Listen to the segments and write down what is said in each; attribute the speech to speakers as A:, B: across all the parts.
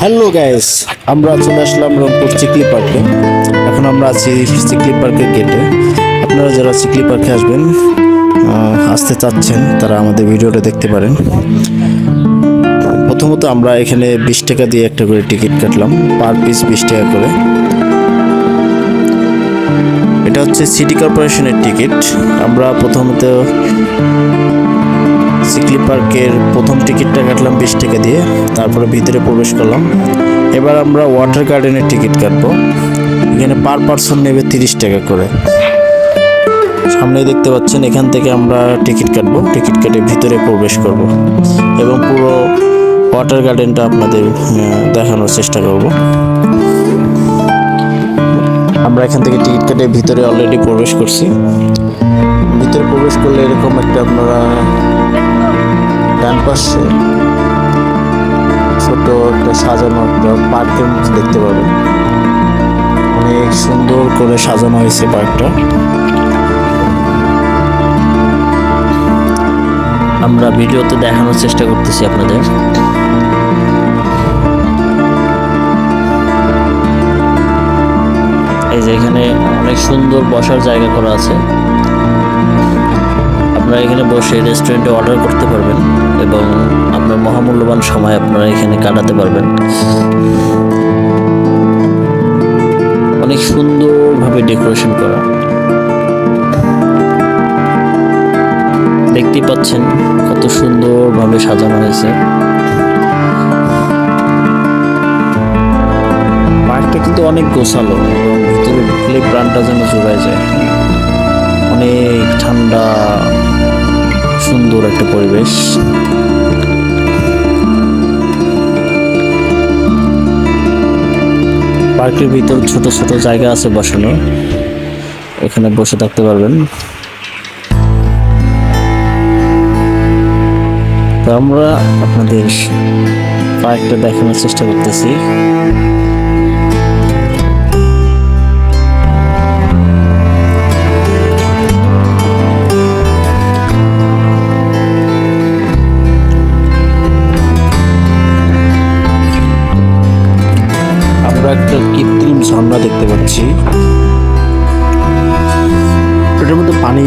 A: Hello guys আমরা চলে আসলাম রংপুর চিকলি পার্কে। এখন আমরা আছি চিকলি পার্কের গেটে আপনারা যারা চিকলি পার্কে আসবেন আসতে চাচ্ছেন, তারা আমাদের ভিডিওটা দেখতে পারেন। প্রথমত আমরা এখানে বিশ টাকা দিয়ে একটা করে টিকিট কাটলাম পার পিস বিশ টাকা করে। এটা হচ্ছে সিটি কর্পোরেশনের টিকিট আমরা প্রথমত সিকলি পার্কের প্রথম টিকিটটা কাটলাম বিশ টাকা দিয়ে, তারপরে ভিতরে প্রবেশ করলাম। এবার আমরা ওয়াটার গার্ডেনের টিকিট কাটবো। এখানে পার পার্সন নেবে তিরিশ টাকা করে। সামনে দেখতে পাচ্ছেন, এখান থেকে আমরা টিকিট কাটবো। টিকিট কেটে ভিতরে প্রবেশ করব এবং পুরো ওয়াটার গার্ডেনটা আপনাদের দেখানোর চেষ্টা করব। আমরা এখান থেকে টিকিট কেটে ভিতরে অলরেডি প্রবেশ করছি। ভিতরে প্রবেশ করলে এরকম একটা আপনারা পাশে ছোট একটা সাজানো একটা পার্কের দেখতে পাবেন। অনেক সুন্দর করে সাজানো হয়েছে পার্কটা।
B: আমরা ভিডিওতে দেখানোর চেষ্টা করতেছি আপনাদের। এই যে এখানে অনেক সুন্দর বসার জায়গা করা আছে। আপনারা এখানে বসে রেস্টুরেন্টে অর্ডার করতে পারবেন। এবং আপনার মহামূল্যবান সময় আপনারা এখানে কাটাতে পারবেন। অনেক সুন্দরভাবে ডেকোরেশন করা। দেখতেই পাচ্ছেন কত সুন্দরভাবে সাজানো হয়েছে। পার্কটা কিন্তু অনেক গোছালো এবং ভিতরে ঢুকলে প্রাণটা যেন জোড়ায় যায়। অনেক ঠান্ডা সুন্দর একটা পরিবেশ। পার্কের ভিতর ছোট ছোট জায়গা আছে বসানো এখানে বসে থাকতে পারবেন। তো আমরা আপনাদের পার্কটা দেখানোর চেষ্টা করতেছি।
A: ঝর্ণা দেখতে পাচ্ছি। এটার মধ্যে পানি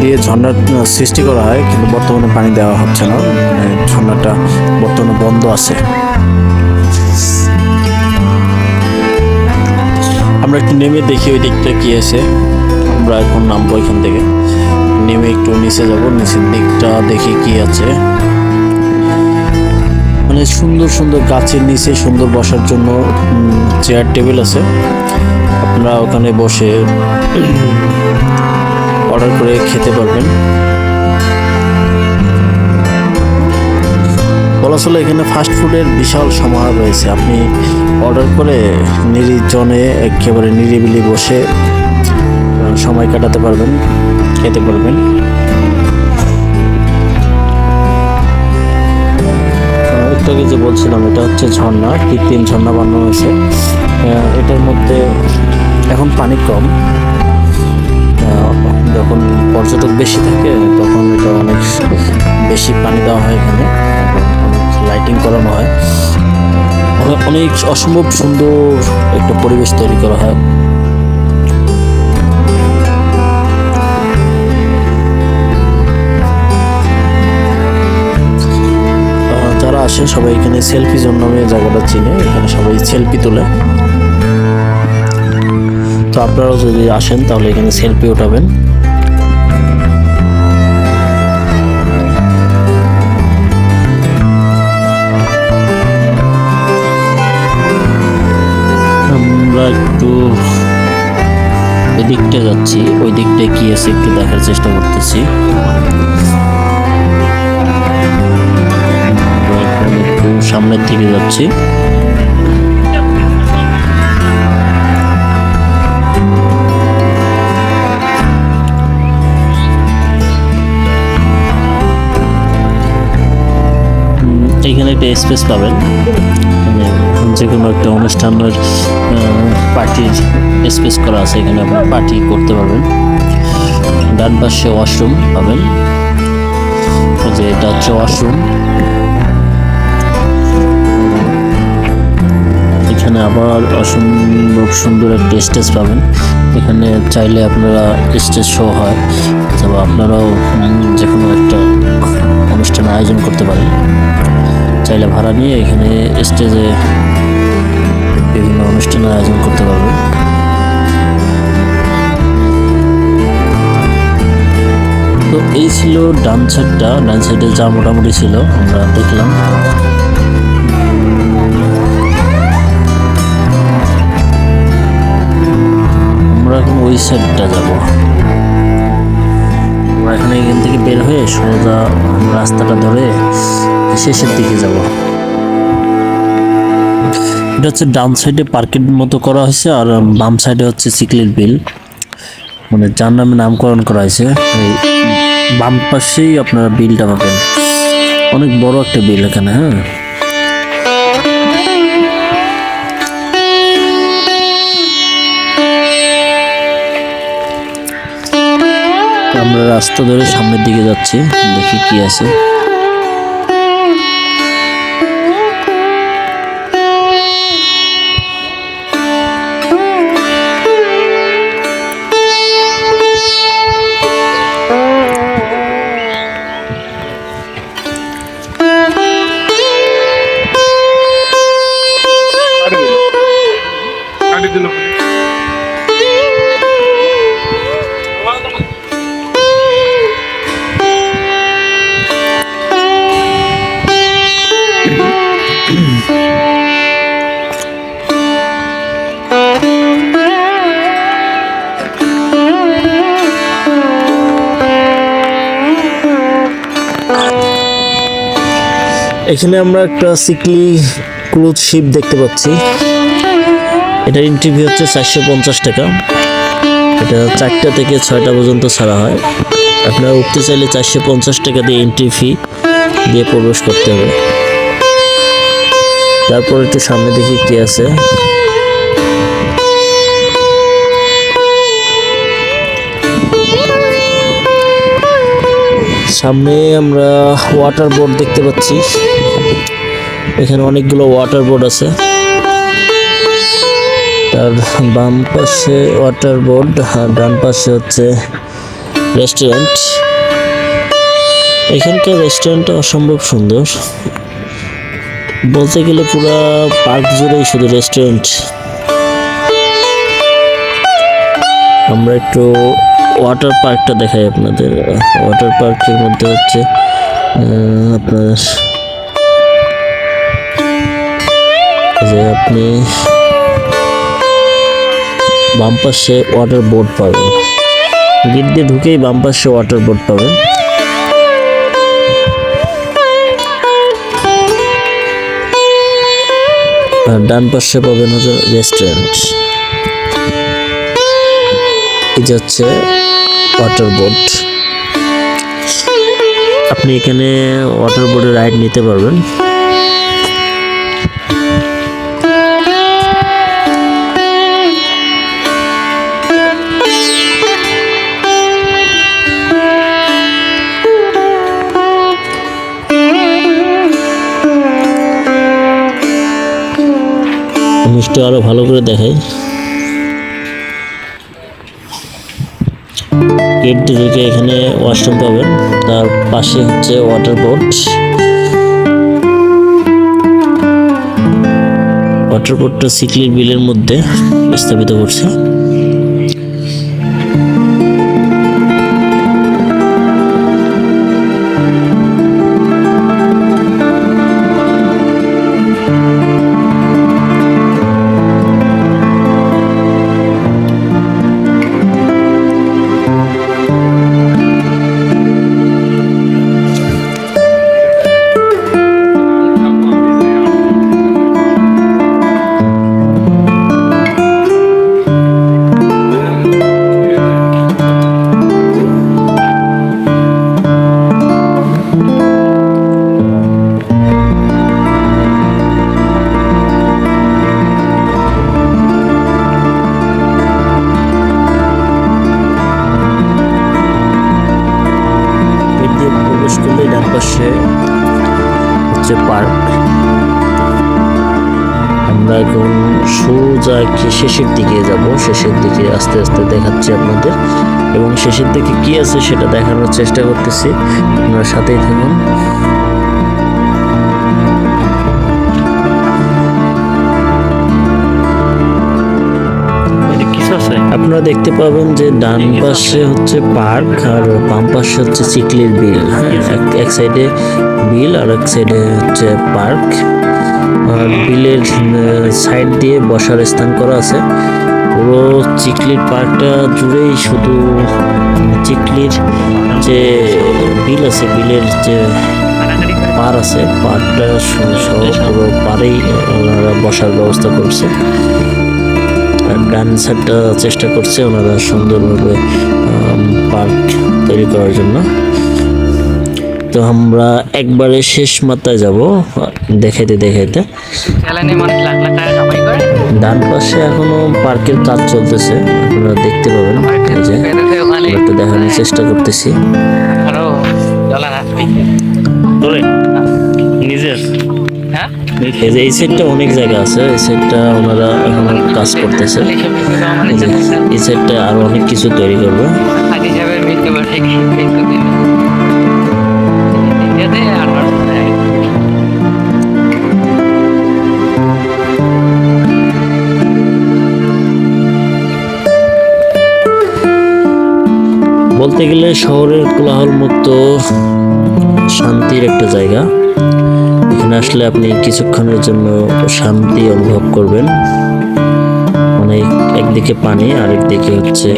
A: দিয়ে ঝর্ণার সৃষ্টি করা হয়, কিন্তু বর্তমানে পানি দেওয়া হচ্ছে না। মানে ঝর্ণাটা বর্তমানে বন্ধ আছে। আমরা একটু নেমে দেখি ওই দিকটা কি আছে। আমরা এখন নামবো এখান থেকে। নেমে একটু নিচে যাব, নিচের দিকটা দেখি কি আছে। মানে সুন্দর সুন্দর গাছের নিচে সুন্দর বসার জন্য চেয়ার টেবিল আছে। আপনারা ওখানে বসে অর্ডার করে খেতে পারবেন। বলা চলে এখানে ফাস্ট ফুডের বিশাল সমাহার রয়েছে। আপনি অর্ডার করে নির্জনে একেবারে নিরিবিলি বসে সময় কাটাতে পারবেন, খেতে পারবেন। আগে যে বলছিলাম, এটা হচ্ছে ঝর্ণা, কৃত্রিম ঝর্ণা বানানো হয়েছে। এটার মধ্যে এখন পানি কম। যখন পর্যটক বেশি থাকে, তখন এটা অনেক বেশি পানি দেওয়া হয় এখানে। লাইটিং করানো হয়। অনেক অসম্ভব সুন্দর একটা পরিবেশ তৈরি করা হয়। আসে, সবাই এখানে সেলফি জোন নামে জায়গাটা চিনে, এখানে সবাই সেলফি তোলে। তো আপনারাও যদি আসেন, তাহলে এখানে সেলফি উঠাবেন। আমরা একটু দিকটা যাচ্ছি ওই দিকটায় কি আছে একটু দেখার চেষ্টা করতেছি। সামনের দিকে যাচ্ছি। উম, এইখানে একটা স্পেস পাবেন। যে কোনো একটা অনুষ্ঠানের পার্টির স্পেস করা আছে। এখানে আপনি পার্টি করতে পারবেন। ডান পাশে ওয়াশরুম পাবেন। যে এটা হচ্ছে ওয়াশরুম এখানে আবার অসম্ভব সুন্দর একটা স্টেজ পাবেন। এখানে চাইলে আপনারা স্টেজ শো হয়, অথবা আপনারাও যে কোনো একটা অনুষ্ঠানের আয়োজন করতে পারেন। চাইলে ভাড়া নিয়ে এখানে স্টেজে বিভিন্ন অনুষ্ঠানের আয়োজন করতে পারবেন। তো এই ছিল ডান সাইডটা ডান সাইডে যা মোটামুটি ছিল, আমরা দেখলাম। ওই সাইডটা যাব। আমরা এখানে এখান থেকে বের হয়ে সোজা রাস্তাটা ধরে শেষের দিকে যাব। এটা হচ্ছে ডান সাইডে পার্কের মতো করা হয়েছে আর বাম সাইডে হচ্ছে সিকলির বিল। মানে যার নামে নামকরণ করা হয়েছে বাম পাশেই আপনারা বিলটা পাবেন। অনেক বড় একটা বিল এখানে হ্যাঁ। আমরা রাস্তা ধরে সামনের দিকে যাচ্ছি দেখি কি আছে। এখানে আমরা একটা সিকলি ক্রুজ শিপ দেখতে পাচ্ছি। এটার ফি হচ্ছে চারশো পঞ্চাশ টাকা। এটা চারটা থেকে ছয়টা পর্যন্ত ছাড়া হয়। আপনারা উঠতে চাইলে চারশো পঞ্চাশ টাকা দিয়ে এন্ট্রি ফি দিয়ে প্রবেশ করতে হবে। তারপর একটু সামনে দেখি কি আছে? সামনে আমরা ওয়াটার বোর্ড দেখতে পাচ্ছি। এখানে অনেকগুলো ওয়াটার বোর্ড আছে। তার বাম পাশে ওয়াটার বোর্ড আর ডান পাশে হচ্ছে রেস্টুরেন্ট এখানকার রেস্টুরেন্টটা অসম্ভব সুন্দর। বলতে গেলে পুরো পার্ক জুড়েই শুধু রেস্টুরেন্ট আমরা একটু ওয়াটার পার্কটা দেখাই আপনাদের। ওয়াটার পার্কের মধ্যে হচ্ছে আপনার যে আপনি বাম পাশে ওয়াটার বোর্ড পাবেন। গেট দিয়ে ঢুকেই বাম পাশে ওয়াটার বোর্ড পাবেন। আর ডান পাশে পাবেন হচ্ছে রেস্টুরেন্ট যে হচ্ছে ওয়াটার বোর্ড আপনি এখানে ওয়াটার বোর্ডে রাইড নিতে পারবেন। আমি একটু আরও ভালো করে দেখাই। গেট ঢুকে এখানে ওয়াশরুম পাবেন। তার পাশে হচ্ছে ওয়াটার বোর্ড ওয়াটার বোর্ডটা সিকলির বিলের মধ্যে স্থাপিত করছে। পাশে হচ্ছে পার্ক। আমরা এখন সোজা শেষের দিকে যাব। শেষের দিকে আস্তে আস্তে দেখাচ্ছি আপনাদের। এবং শেষের দিকে কি আছে সেটা দেখানোর চেষ্টা করতেছি। আপনারা সাথেই থাকুন। আপনারা দেখতে পাবেন যে ডান পাশে হচ্ছে পার্ক আর বাম পাশে হচ্ছে চিকলির বিল। হ্যাঁ এক- সাইডে বিল আর এক সাইডে হচ্ছে পার্ক। আর বিলের সাইড দিয়ে বসার স্থান করা আছে। পুরো চিকলির পার্কটা জুড়েই শুধু চিকলির যে বিল আছে বিলের যে পার আছে পার্কটা সহ পুরো পারেই ওনারা বসার ব্যবস্থা করছে। ডান সাইডটা চেষ্টা করছে ওনারা সুন্দরভাবে পার্ক তৈরি করার জন্য। তো আমরা একবারে শেষ মাত্রায় যাব দেখাইতে দেখাইতে।
C: করে?
A: ডান পাশে এখনও পার্কের কাজ চলতেছে আপনারা দেখতে পাবেন। একটু দেখানোর চেষ্টা করতেছি। এই যে এই সাইডটা অনেক জায়গা আছে এই সাইডটা ওনারা এখনও কাজ করতেছে। এই সাইডটা আরও অনেক কিছু তৈরি করবে। বলতে গেলে শহরের কোলাহল মুক্ত শান্তির একটা জায়গা। এখানে আসলে আপনি কিছুক্ষণের জন্য শান্তি অনুভব করবেন। মানে একদিকে পানি, আরেকদিকে হচ্ছে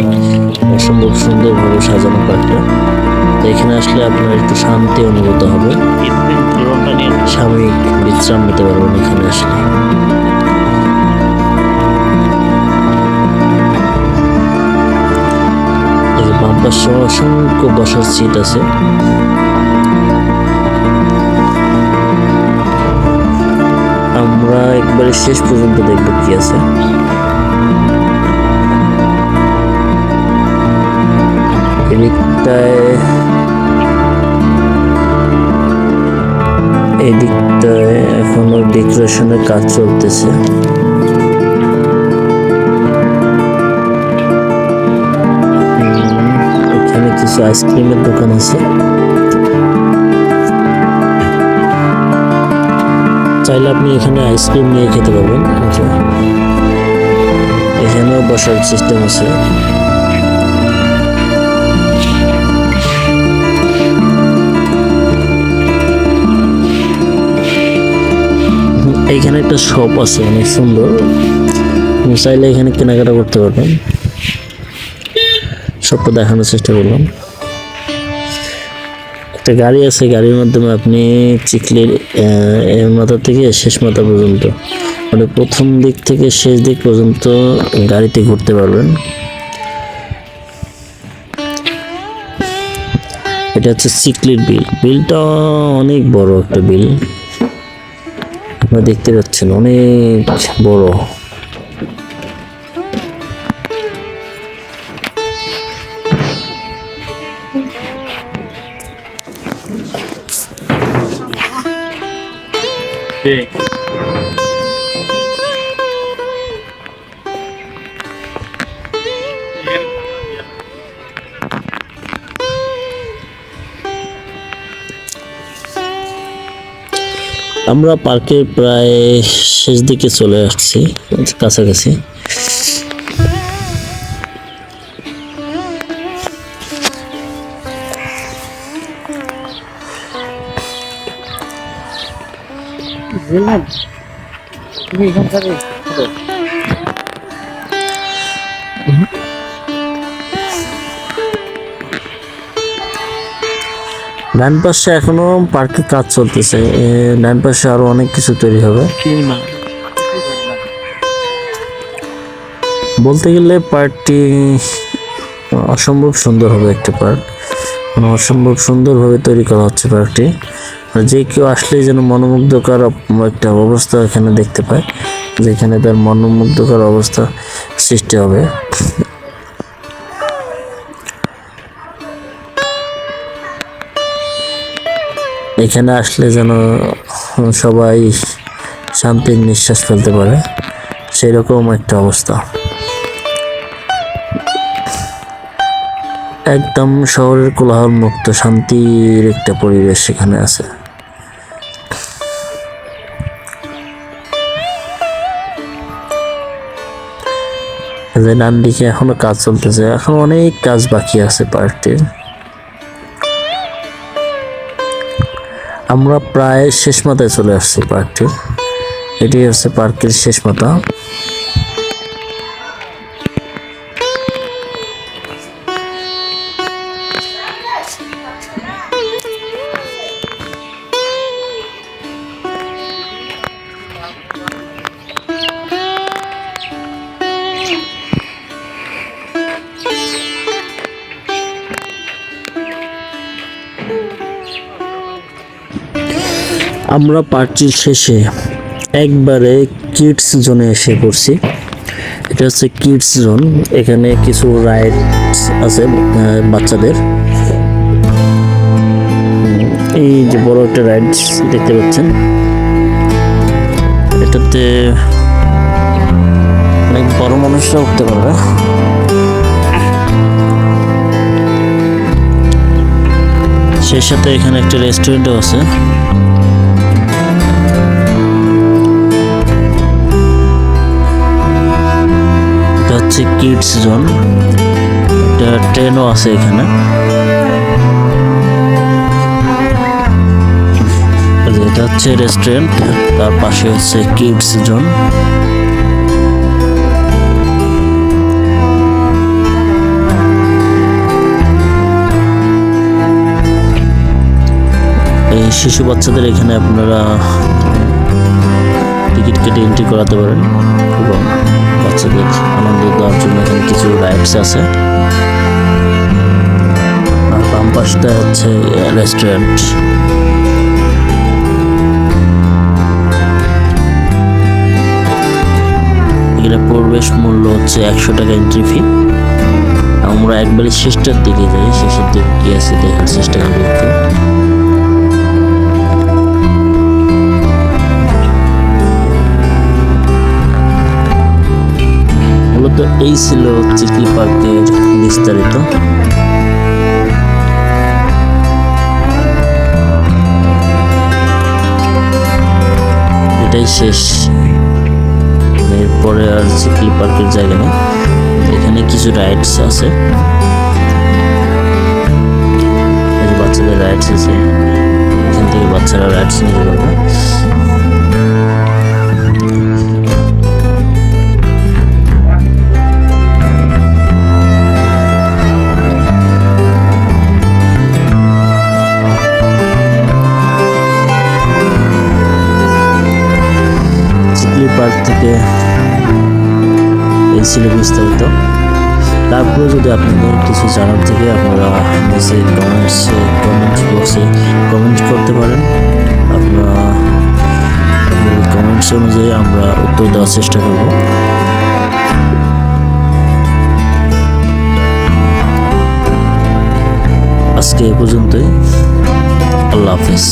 A: অসম্ভব সুন্দরভাবে সাজানো পার্কটা তো এখানে আসলে আপনার একটু শান্তি অনুভূত হবে। সাময়িক বিশ্রাম নিতে পারবেন এখানে আসলে। যে অসংখ্য বসার সিট আছে। আমরা একবারে শেষ পর্যন্ত দেখব কি আছে। এদিকটায় এই দিকটায় এখনও ডেকোরেশনের কাজ চলতেছে। এখানে কিছু আইসক্রিমের দোকান আছে। চাইলে আপনি এখানে আইসক্রিম নিয়ে খেতে পারবেন। এখানেও বসার সিস্টেম আছে। এইখানে একটা শপ আছে, অনেক সুন্দর। চাইলে এখানে কেনাকাটা করতে পারবেন। শপটা দেখানোর চেষ্টা করলাম। একটা গাড়ি আছে, গাড়ির মাধ্যমে আপনি চিকলির মাথা থেকে শেষ মাথা পর্যন্ত মানে প্রথম দিক থেকে শেষ দিক পর্যন্ত গাড়িতে ঘুরতে পারবেন। এটা হচ্ছে চিকলির বিল। বিলটা অনেক বড় একটা বিল। আপনারা দেখতে পাচ্ছেন, অনেক বড়। আমরা পার্কের প্রায় শেষ দিকে চলে আসছি কাছাকাছি। ডান পাশে এখনও পার্কে কাজ চলতেছে। ডান পাশে আরও অনেক কিছু তৈরি হবে। বলতে গেলে পার্কটি অসম্ভব সুন্দর হবে একটা পার্ক। মানে অসম্ভব সুন্দরভাবে তৈরি করা হচ্ছে পার্কটি। যে কেউ আসলেই যেন মনোমুগ্ধকর একটা অবস্থা এখানে দেখতে পায়, যেখানে তার মনোমুগ্ধকর অবস্থা সৃষ্টি হবে। এখানে আসলে যেন সবাই শান্তির নিঃশ্বাস ফেলতে পারে, সেরকম একটা অবস্থা। একদম শহরের কোলাহল মুক্ত শান্তির একটা পরিবেশ সেখানে আছে। যে ডান দিকে এখনও কাজ চলতেছে, এখন অনেক কাজ বাকি আছে পার্কটির। আমরা প্রায় শেষ মাথায় চলে আসছি পার্কটির এটি হচ্ছে পার্কের শেষ মাথা। আমরা পার্টির শেষে একবারে কিডস জোনে এসে পড়ছি। এটা হচ্ছে কিডস জোন। এখানে কিছু রাইডস আছে বাচ্চাদের। এই যে বড় একটা রাইডস দেখতে পাচ্ছেন। এটাতে অনেক বড় মানুষরা উঠতে পারবে। সেই সাথে এখানে একটা রেস্টুরেন্টও আছে। হচ্ছে কিডস জোন একটা ট্রেনও আছে এখানে। এটা হচ্ছে রেস্টুরেন্ট তার পাশে হচ্ছে কিডস জোন এই শিশু বাচ্চাদের এখানে আপনারা টিকিট কেটে এন্ট্রি করাতে পারেন এবং বাচ্চাদের আনন্দ দেওয়ার জন্য এখানে কিছু রাইডস আছে। আর বাম পাশটা হচ্ছে রেস্টুরেন্ট এখানে প্রবেশ মূল্য হচ্ছে একশো টাকা এন্ট্রি ফি আমরা একবারে শেষটার দিকে যাই, শেষের দিকে কি আছে দেখার চেষ্টা করি। এই ছিল চিকলি পার্কের বিস্তারিত। এটাই শেষ। এরপরে আর চিকলি পার্কের জায়গা নেই। এখানে কিছু রাইডস আছে। বাচ্চাদের রাইডস আছে। এখান থেকে বাচ্চারা রাইডস নিতে পারবে এই ছিল বিস্তারিত তারপরে যদি আপনাদের কিছু জানার থেকে আপনারা নিচে কমেন্টসে কমেন্ট বক্সে কমেন্ট করতে পারেন। আপনারা আপনাদের কমেন্টস অনুযায়ী আমরা উত্তর দেওয়ার চেষ্টা করব। আজকে এ পর্যন্তই। আল্লাহ হাফিজ।